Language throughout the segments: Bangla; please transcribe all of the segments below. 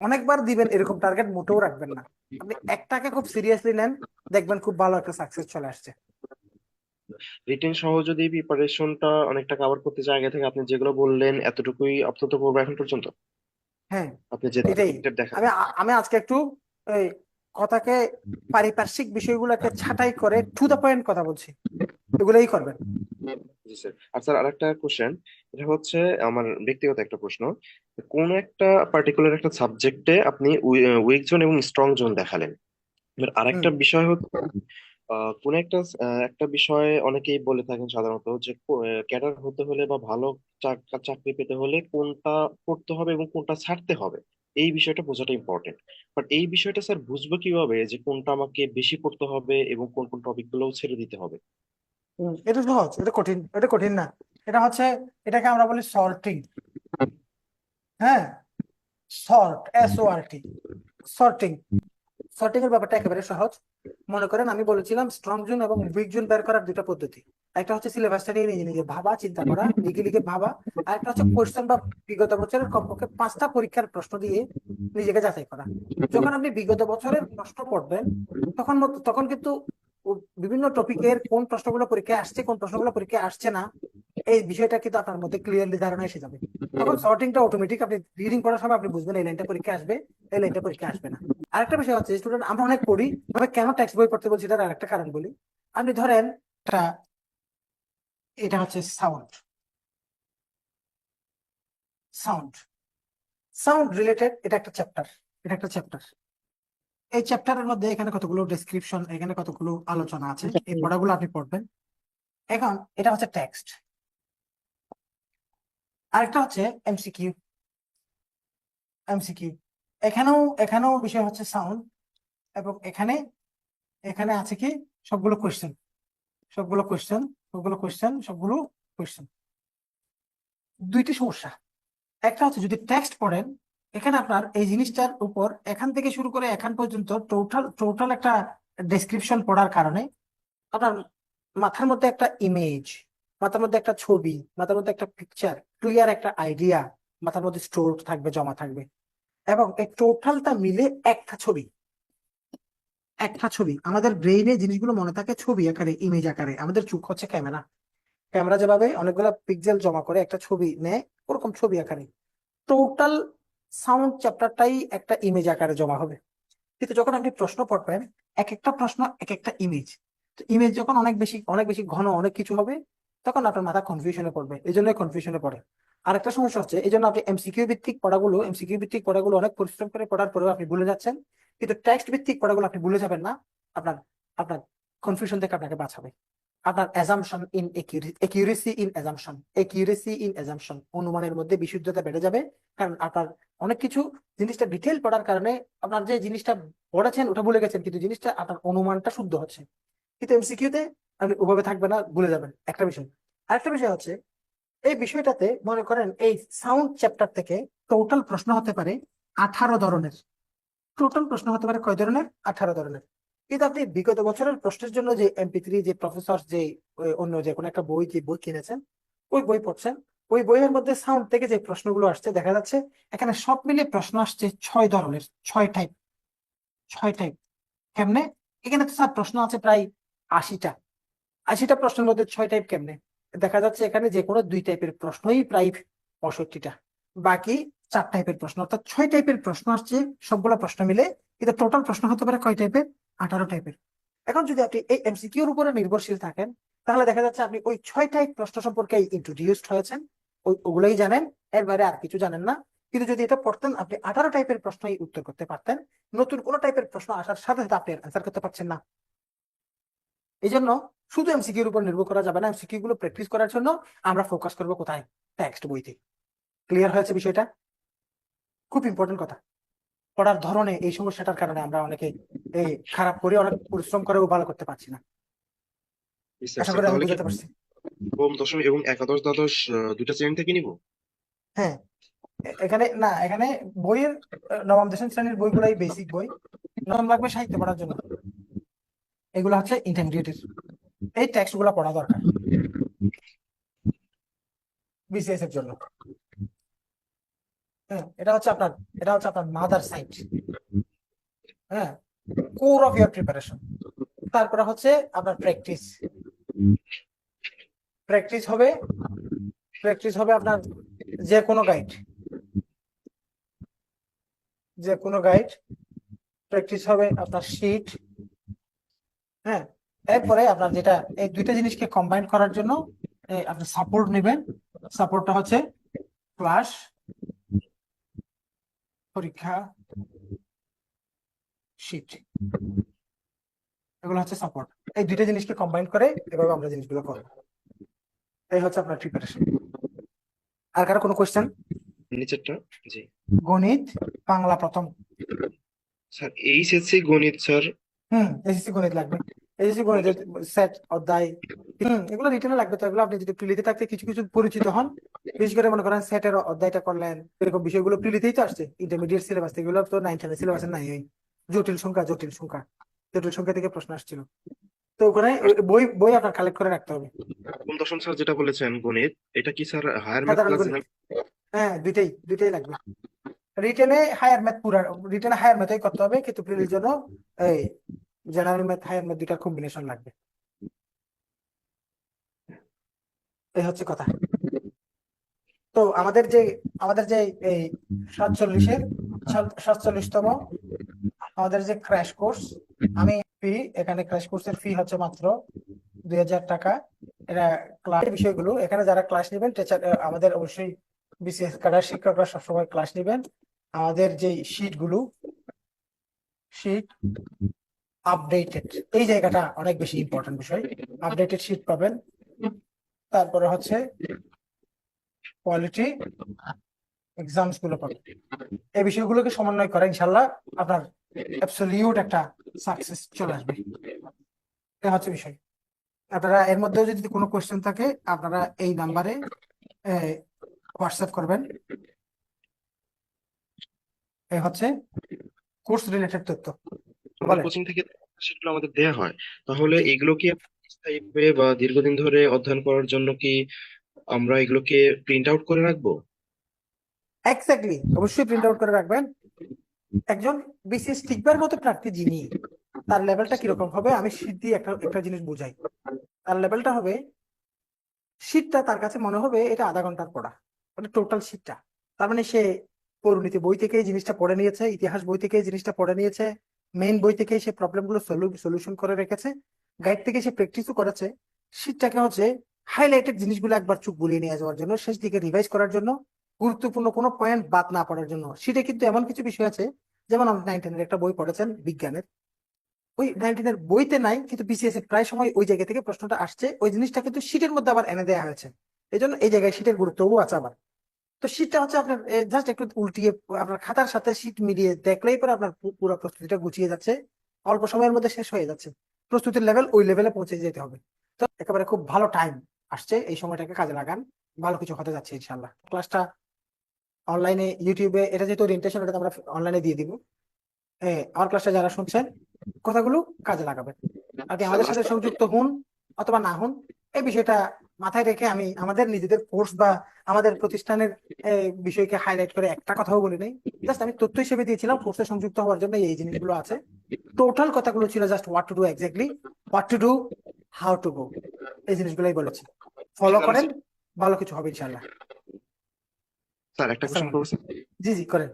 অনেকবার দিবেন এরকম টার্গেট মোটেও রাখবেন না। আপনি একটাকে খুব সিরিয়াসলি নেন দেখবেন খুব ভালো একটা সাকসেস চলে আসছে। রিটেন সহ যদি প্রিপারেশনটা অনেকটা কভার করতে চায় আগে থেকে আপনি যেগুলো বললেন এতটুকুই আপাতত করব এখন পর্যন্ত। হ্যাঁ আপনি যে এটাই। আমি আমি আজকে একটু এই কথাকে পারিপার্শ্বিক বিষয়গুলোকে ছাঁটাই করে টু দ্য পয়েন্ট কথা বলছি। এগুলোই করবেন। জি স্যার আর স্যার আরেকটা কোশ্চেন এটা হচ্ছে আমার ব্যক্তিগত একটা প্রশ্ন। কোন একটা পার্টিকুলার একটা সাবজেক্টে আপনি উইক জোন এবং স্ট্রং জোন দেখালেন। এবার আরেকটা বিষয় হচ্ছে কোন একটা একটা বিষয়ে অনেকেই বলে থাকেন সাধারণত যে ক্যাডার হতে হলে বা ভালো চাকরি পেতে হলে কোনটা পড়তে হবে এবং কোনটা ছাড়তে হবে এই বিষয়টা বোঝাটা ইম্পর্টেন্ট বাট এই বিষয়টা স্যার বুঝব কীভাবে যে কোনটা আমাকে বেশি পড়তে হবে এবং কোন কোন টপিক গুলোও ছেড়ে দিতে হবে? এটা সহজ এটা কঠিন এটা কঠিন না। এটা হচ্ছে এটাকে আমরা বলি সর্টিং হ্যাঁ? Sort S O R T sorting sorting এর ব্যাপারটা একেবারে সহজ। মনে করেন আমি বলেছিলাম স্ট্রং জোন এবং উইক জোন বের করার দুটো পদ্ধতি। একটা হচ্ছে সিলেবাসটা নিয়ে নিজে নিজে ভাবা, চিন্তা করা, লিখে লিখে ভাবা, আর একটা হচ্ছে কোয়েশ্চেন বা বিগত বছরের কমপক্ষে পাঁচটা পরীক্ষার প্রশ্ন দিয়ে নিজেকে যাচাই করা। যখন আপনি বিগত বছরের প্রশ্ন পড়বেন, তখন তখন কিন্তু বিভিন্ন টপিকের কোন প্রশ্নগুলো পরীক্ষায় আসছে, কোন প্রশ্নগুলো পরীক্ষায় আসছে না এই বিষয়টা কিন্তু আপনার মধ্যে ক্লিয়ারলি ধারণা এসে যাবে। তখন সর্টিংটা অটোমেটিক আপনি রিডিং করার সময় আপনি বুঝবেন এই লাইনটা পরীক্ষা আসবে, এই লাইনটা পরীক্ষা আসবে না। আরেকটা বিষয় হচ্ছে স্টুডেন্ট আমরা অনেক পড়ি, তবে কেন টেক্সট বই পড়তে বলছি এটার আরেকটা কারণ বলি। আপনি ধরেন এটা হচ্ছে সাউন্ড সাউন্ড সাউন্ড রিলেটেড এটা একটা চ্যাপ্টার এটা একটা চ্যাপ্টার এই চ্যাপ্টারের মধ্যে এখানে কতগুলো ডেসক্রিপশন এখানে কতগুলো আলোচনা আছে, এই পড়াগুলো আপনি পড়বেন। এখন, এটা হচ্ছে টেক্সট আরেকটা হচ্ছে এমসিকিউ এমসিকিউ এখানেও এখানেও বিষয় হচ্ছে সাউন্ড এবং এখানে এখানে আছে কি? সবগুলো কোয়েশ্চেন সবগুলো কোয়েশ্চেন সবগুলো কোয়েশ্চেন সবগুলো কোয়েশ্চেন দুইটি সমস্যা। একটা হচ্ছে যদি টেক্সট পড়েন, এখানে আপনার এই জিনিসটার উপর এখান থেকে শুরু করে এখান পর্যন্ত টোটাল টোটাল একটা ডেসক্রিপশন পড়ার কারণে আপনার মাথার মধ্যে একটা ইমেজ মাথার মধ্যে একটা ছবি, মাথার মধ্যে একটা পিকচার ক্লিয়ার একটা আইডিয়া মাথার মধ্যে স্টোর থাকবে, জমা থাকবে। এবং এই টোটালটা মিলে একটা ছবি। একটা ছবি। আমাদের ব্রেইনে জিনিসগুলো মনে থাকে ছবি আকারে ইমেজ আকারে। আমাদের চোখ হচ্ছে ক্যামেরা ক্যামেরা যেভাবে অনেকগুলো পিক্সেল জমা করে একটা ছবি নেয়, ওরকম ছবি আকারে। টোটাল সাউন্ড চ্যাপ্টারটাই একটা ইমেজ আকারে জমা হবে। কিন্তু যখন আপনি প্রশ্ন পড়বেন এক একটা প্রশ্ন এক একটা ইমেজ তো ইমেজ যখন অনেক বেশি অনেক বেশি ঘন অনেক কিছু হবে তখন আপনার মাথা কনফিউশনে পড়বে, এই জন্য কনফিউশনে পড়ে। আরেকটা সমস্যা হচ্ছে, এই জন্য আপনি এমসিকিউ ভিত্তিক পড়াগুলো এমসিকিউ ভিত্তিক পড়াগুলো অনেক পরিশ্রম করে পড়ার পরেও আপনি ভুলে যাচ্ছেন। কিন্তু টেক্সট ভিত্তিক পড়াগুলো আপনি ভুলে যাবেন না, আপনার আপনার কনফিউশন থেকে আপনাকে বাঁচাবে। আপনার assumption in accuracy in assumption accuracy in assumption অনুমানের মধ্যে বিশুদ্ধতা বেড়ে যাবে। কারণ আপনার অনেক কিছু জিনিসটা ডিটেল পড়ার কারণে আপনার যে জিনিসটা পড়েছেন ওটা ভুলে গেছেন, কিন্তু জিনিসটা আপনার অনুমানটা শুদ্ধ হচ্ছে। কিন্তু এমসিকিউতে ওভাবে থাকবে না, ভুলে যাবেন। একটা বিষয়। আরেকটা বিষয় হচ্ছে, এই বিষয়টাতে মনে করেন এই সাউন্ড চ্যাপ্টার থেকে টোটাল প্রশ্ন হতে পারে আঠারো ধরনের। টোটাল প্রশ্ন হতে পারে কয় ধরনের? আঠারো ধরনের। কিন্তু আপনি বিগত বছরের প্রশ্নের জন্য যে এমপি থ্রি যে প্রফেসর যে অন্য যে কোনো একটা বই, যে বই কিনেছেন, ওই বই পড়ছেন, ওই বইয়ের মধ্যে সাউন্ড থেকে যে প্রশ্নগুলো আসছে, দেখা যাচ্ছে এখানে সব মিলে প্রশ্ন আসছে ছয় ধরনের, ছয় টাইপ ছয় টাইপ কেমনে? এখানে তো স্যার প্রশ্ন আছে প্রায় আশিটা। আশিটা প্রশ্নের মধ্যে ছয় টাইপ কেমনে? দেখা যাচ্ছে এখানে যে কোনো দুই টাইপের প্রশ্নই প্রায় পঁয়ষট্টিটা। বাকি চার টাইপের প্রশ্ন। অর্থাৎ ছয় টাইপের প্রশ্ন আসছে, সবগুলো প্রশ্ন মিলে এটা টোটাল প্রশ্ন হতে পারে কয় টাইপের আঠারো টাইপের এখন যদি আপনি এই এমসিকিউর উপরে নির্ভরশীল থাকেন, তাহলে দেখা যাচ্ছে আপনি ওই ছয় টাইপ প্রশ্ন সম্পর্কে ইন্ট্রোডিউসড হয়েছেন, ওই ওগুলোই জানেন, এর বাইরে আর কিছু জানেন না। কিন্তু যদি এটা পড়তেন, আপনি আঠারো টাইপের প্রশ্নই উত্তর করতে পারতেন। নতুন কোনো টাইপের প্রশ্ন আসার সাথে সাথে আপনি অ্যান্সার করতে পারছেন না। এই জন্য শুধু এমসিকিউর উপর নির্ভর করা যাবে না। এমসিকিউ গুলো প্র্যাকটিস করার জন্য আমরা ফোকাস করব কোথায়? টেক্সট বইতে। ক্লিয়ার হয়েছে বিষয়টা? খুব ইম্পর্টেন্ট কথা। পড়ার ধরনে এই সমস্যাটার কারণে আমরা অনেকে এই খারাপ করে অনেক পরিশ্রম করেও ভালো করতে পারছি না। আশা করি আমি বুঝাতে পারছি। নবম দশম এবং একাদশ দ্বাদশ আহ, শ্রেণি থেকে নিব? হ্যাঁ। এখানে না এখানে বইয়ের আহ, নবম দশম শ্রেণির বইগুলাই বেসিক বই। নবম লাগবে সাহিত্য পড়ার জন্য। এগুলো হচ্ছে ইন্টারমিডিয়েটের এই টেক্সটগুলো পড়া দরকার। বিসিএস এর জন্য। হ্যাঁ এটা হচ্ছে আপনার, এটা হচ্ছে আপনার মাদার সাইট হ্যাঁ কোর অফ ইয়ার প্রিপারেশন তারপরে হচ্ছে আপনার প্র্যাকটিস প্র্যাকটিস হবে প্র্যাকটিস হবে আপনার যে কোনো গাইড যে কোনো গাইড প্র্যাকটিস হবে আপনার শিট হ্যাঁ এরপরে আপনার যেটা এই দুইটা জিনিসকে কম্বাইন করার জন্য আপনি সাপোর্ট নেবেন। সাপোর্টটা হচ্ছে ক্লাস পরীক্ষা শিট এগুলো হচ্ছে সাপোর্ট এই দুইটা জিনিসকে কম্বাইন করে এভাবে আমরা জিনিসগুলো করব। এই হচ্ছে আপনার প্রিপারেশন আর কারও কোনো কোয়েশ্চেন নিচেরটা জি। গণিত বাংলা প্রথম। স্যার এইচএসসি গণিত স্যার। হুম এসএসসি গণিত লাগবে। এসএসসি গণিতের সেট অধ্যায় এগুলো রিটেনে লাগবে তো এগুলো আপনি যদি প্রিলিতে থাকতে কিছু কিছু পরিচিত হন বিশেষ করে মনে করেন সেটের অধ্যায়টা করলেন এরকম বিষয়গুলো প্রিলিতেই তো আসছে ইন্টারমিডিয়েট সিলেবাস এগুলো তো নাইন টেনের সিলেবাসে নাই ওই জটিল সংখ্যা জটিল সংখ্যা জটিল সংখ্যা থেকে প্রশ্ন আসছিল। তো ওখানে বই বই আপনার কালেক্ট করে রাখতে হবে। দশম স্যার যেটা বলেছেন গণিত এটা কি স্যার হায়ার ম্যাথ ক্লাস হ্যাঁ দুইটাই দুইটাই লাগবে। রিটেনে হায়ার ম্যাথ পুরা রিটেনে হায়ার ম্যাথই করতে হবে কিন্তু প্রিলির জন্য এই জেনারেল ম্যাথ হায়ার ম্যাথ দুইটার কম্বিনেশন লাগবে। এই হচ্ছে কথা। তো আমাদের যে আমাদের যে এই সাতচল্লিশের সাতচল্লিশতম, আমাদের যে ক্র্যাশ কোর্স আমি ফি এখানে ক্র্যাশ কোর্সের ফি হচ্ছে মাত্র দুই হাজার টাকা। এটা ক্লাস বিষয়গুলো, এখানে যারা ক্লাস নেবেন টিচার আমাদের অবশ্যই বিসিএস ক্যাডার শিক্ষকরা সবসময় ক্লাস নেবেন। আমাদের যে শিটগুলো শিট আপডেটেড এই জায়গাটা অনেক বেশি ইম্পর্টেন্ট বিষয়। আপডেটেড শিট পাবেন। তারপরে হচ্ছে কোয়ালিটি এক্সামসগুলো পাবেন। এই বিষয়গুলোকে সমন্বয় করে ইনশাল্লাহ আপনার অ্যাবসলিউট একটা সাকসেস চলে আসবে। এটা হচ্ছে বিষয়। আপনারা এর মধ্যেও যদি কোনো কোয়েশ্চেন থাকে, আপনারা এই নাম্বারে হোয়াটসঅ্যাপ করবেন। এই হচ্ছে কোর্স রিলেটেড তথ্য। বলেন। কোচিং থেকে সেগুলো আমাদের দেয়া হয়। তাহলে এগুলো কি স্থায়ীভাবে বা দীর্ঘদিন ধরে অধ্যয়ন করার জন্য কি আমরা এগুলোকে প্রিন্ট আউট করে রাখব? এক্স্যাক্টলি অবশ্যই প্রিন্ট আউট করে রাখবেন। একজন বিসিএস টিকবার মতো প্রার্থী যিনি তার লেভেলটা কীরকম হবে আমি শীত দিয়ে একটা একটা জিনিস বুঝাই। তার লেভেলটা হবে শীতটা তার কাছে মনে হবে এটা আধা ঘণ্টার পড়া মানে টোটাল শীতটা তার মানে সে পরিণতি বই থেকে জিনিসটা পড়ে নিয়েছে ইতিহাস বই থেকে এই জিনিসটা পড়ে নিয়েছে মেইন বই থেকে সে প্রবলেমগুলো সলিউশন করে রেখেছে গাইড থেকে সে প্র্যাকটিসও করেছে। শীতটাকে হচ্ছে হাইলাইটেড জিনিসগুলো একবার চুপ বুলিয়ে নিয়ে যাওয়ার জন্য, শেষ দিকে রিভাইজ করার জন্য, গুরুত্বপূর্ণ কোনো পয়েন্ট বাদ না পড়ার জন্য। সেটা কিন্তু এমন কিছু বিষয় আছে, যেমন আপনি নাইন টেনের একটা বই পড়েছেন, বিজ্ঞানের। ওই নাইন টেনের বইতে নাই, কিন্তু বিসিএস এর প্রায় সময় ওই জায়গা থেকে প্রশ্নটা আসছে, ওই জিনিসটা কিন্তু শীটের মধ্যে আবার এনে দেওয়া হয়েছে। এই জন্য এই জায়গায় শীটের গুরুত্বও আছে আবার। তো শীটটা হচ্ছে আপনার জাস্ট একটু উল্টিয়ে আপনার খাতার সাথে শীট মিলিয়ে দেখলেই পরে আপনার পুরো প্রস্তুতিটা গুছিয়ে যাচ্ছে। অল্প সময়ের মধ্যে শেষ হয়ে যাচ্ছে। প্রস্তুতির লেভেল ওই লেভেলে পৌঁছে যেতে হবে। তো একেবারে খুব ভালো টাইম আসছে এই সময়টাকে কাজে লাগান। ভালো কিছু হতে যাচ্ছে ইনশাল্লাহ ক্লাসটা অনলাইনে ইউটিউবে এটা যেহেতু ওরিয়েন্টেশন এটা আমরা অনলাইনে দিয়ে দিব। হ্যাঁ আমার ক্লাসটা যারা শুনছেন কথাগুলো কাজে লাগাবেন। আপনি আমাদের সাথে সংযুক্ত হন অথবা না হন এই বিষয়টা মাথায় রেখে আমি আমাদের নিজেদের কোর্স বা আমাদের প্রতিষ্ঠানের বিষয়কে হাইলাইট করে একটা কথাও বলি নাই। জাস্ট আমি তথ্য হিসেবে দিয়েছিলাম কোর্সে সংযুক্ত হওয়ার জন্য এই জিনিসগুলো আছে। টোটাল কথাগুলো ছিল just what to do exactly what to do how to go এই জিনিসগুলোই বলেছি। ফলো করেন ভালো কিছু হবে ইনশাল্লাহ স্যার একটা কোশ্চেন জি জি করেন।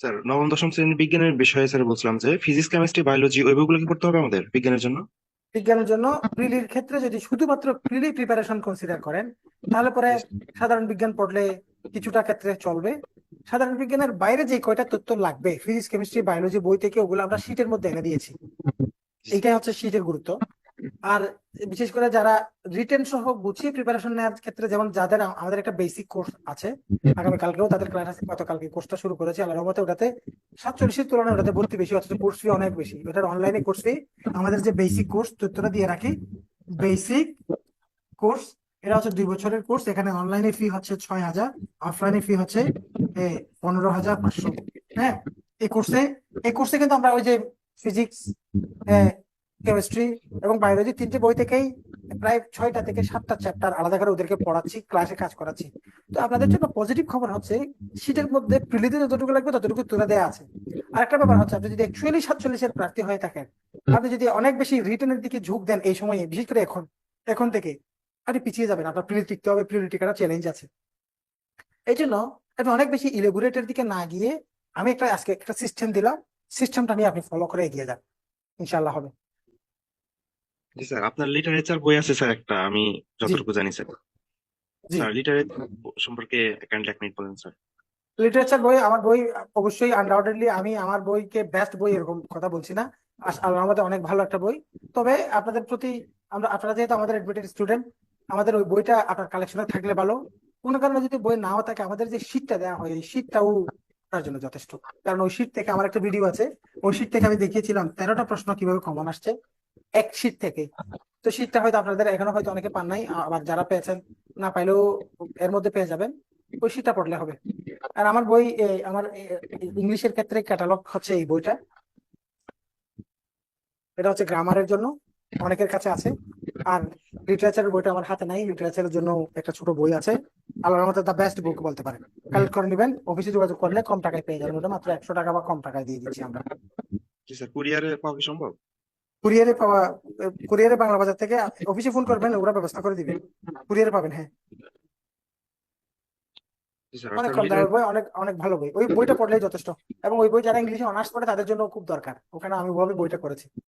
স্যার নবম দশম শ্রেণির বিজ্ঞানের বিষয়ে স্যার বলছিলাম যে ফিজিক্স কেমিস্ট্রি বায়োলজি ওই বইগুলো কি পড়তে হবে আমাদের বিজ্ঞানের জন্য? বিজ্ঞানের জন্য প্রিলির ক্ষেত্রে যদি শুধুমাত্র প্রিলি প্রিপারেশন কনসিডার করেন তাহলে পরে সাধারণ বিজ্ঞান পড়লে কিছুটা ক্ষেত্রে চলবে। সাধারণ বিজ্ঞানের বাইরে যে কয়টা তথ্য লাগবে ফিজিক্স কেমিস্ট্রি বায়োলজি বই থেকে ওগুলো আমরা শীটের মধ্যে এনে দিয়েছি। এইটাই হচ্ছে শীটের গুরুত্ব। আর বিশেষ করে যারা রিটেন সহ গুছিয়ে প্রিপারেশন নেওয়ার ক্ষেত্রে যেমন যাদের আমাদের একটা বেসিক কোর্স আছে আগামী কালকেও তাদের ক্লাস আছে, গতকালকে কোর্সটা শুরু করেছে, আল্লাহর রহমতে ওটাতে সাতচল্লিশের তুলনায় ওটাতে ভর্তি বেশি, অথচ কোর্স ফি অনেক বেশি। ওটার অনলাইনে কোর্স ফি আমাদের যে বেসিক কোর্স তথ্যটা দিয়ে রাখি বেসিক কোর্স এটা হচ্ছে দুই বছরের কোর্স এখানে অনলাইনে ফি হচ্ছে ছয় হাজার অফলাইনে ফি হচ্ছে পনেরো হাজার পাঁচশো। হ্যাঁ এই কোর্সে এই কোর্সে কিন্তু আমরা ওই যে ফিজিক্স কেমিস্ট্রি এবং বায়োলজি তিনটে বই থেকেই প্রায় ছয়টা থেকে সাতটা চ্যাপ্টার আলাদা করে ওদেরকে পড়াচ্ছি ক্লাসে কাজ করাচ্ছি। তো আপনাদের জন্য পজিটিভ খবর হচ্ছে সিটের মধ্যে প্রিলিতে যতটুকু লাগবে ততটুকু তুলে দেওয়া আছে। আর একটা ব্যাপার হচ্ছে আপনি যদি অ্যাকচুয়ালি সাতচল্লিশের প্রার্থী হয়ে থাকেন আপনি যদি অনেক বেশি রিটেনের দিকে ঝুঁক দেন এই সময়ে বিশেষ করে এখন এখন থেকে আপনি পিছিয়ে যাবেন আপনার প্রিলি টিকতে হবে প্রিলি টিকাটা চ্যালেঞ্জ আছে। এই জন্য আপনি অনেক বেশি ইলেগুরেটের দিকে না গিয়ে আমি একটা আজকে একটা সিস্টেম দিলাম সিস্টেমটা নিয়ে আপনি ফলো করে এগিয়ে যান। ইনশাল্লাহ হবে। জি স্যার আপনার লিটারেচার বই আছে স্যার একটা আমি যতটুকু জানি স্যার। জি। স্যার লিটারেচার সম্পর্কে কাইন্ডলি এক মিনিট বলেন স্যার। লিটারেচার বই আমার বই অবশ্যই আনডাউটেডলি আমি আমার বইকে বেস্ট বই এরকম কথা বলছি না। আমাদের অনেক ভালো একটা বই। তবে আপনাদের প্রতি আমরা আপনারা যেহেতু আমাদের এডমিটেড স্টুডেন্ট আমাদের ওই বইটা আপনার কালেকশনে থাকলে ভালো। কোনো কারণে যদি বই নাও থাকে আমাদের যে শীটটা দেওয়া হয় এই শীটটাও তার জন্য যথেষ্ট। কারণ ওই শীট থেকে আমার একটা ভিডিও আছে ওই শীট থেকে আমি দেখিয়েছিলাম তেরোটা প্রশ্ন কীভাবে কমন আসছে। এক শীট থেকে। তো শীটটা হয়তো আপনাদের এখনও হয়তো অনেকে পান নাই আবার যারা পেয়েছেন, না পাইলেও এর মধ্যে পেয়ে যাবেন। ওই শীটটা পড়লে হবে। আর আমার বই আমার ইংলিশের ক্ষেত্রে ক্যাটালগ হচ্ছে এই বইটা। এটা হচ্ছে গ্রামারের জন্য, অনেকের কাছে আছে। আর লিটারেচারের বইটা আমার হাতে নাই লিটারেচারের জন্য একটা ছোট বই আছে। আল্লাহর মধ্যে দ্য বেস্ট বুক বলতে পারেন। কালেক্ট করে নেবেন অফিসে যোগাযোগ করলে কম টাকায় পেয়ে যাবেন। ওটা মাত্র একশো টাকা বা কম টাকায় দিয়ে দিচ্ছি আমরা। কুরিয়ারে পাওয়া সম্ভব? কুরিয়ারে পাওয়া কুরিয়ারে বাংলা বাজার থেকে অফিসে ফোন করবেন ওরা ব্যবস্থা করে দিবে। কুরিয়ারে পাবেন হ্যাঁ। অনেক কম দামের বই অনেক অনেক ভালো বই। ওই বইটা পড়লেই যথেষ্ট। এবং ওই বই যারা ইংলিশে অনার্স পড়ে তাদের জন্য খুব দরকার। ওখানে আমি ওভাবে বইটা করেছি।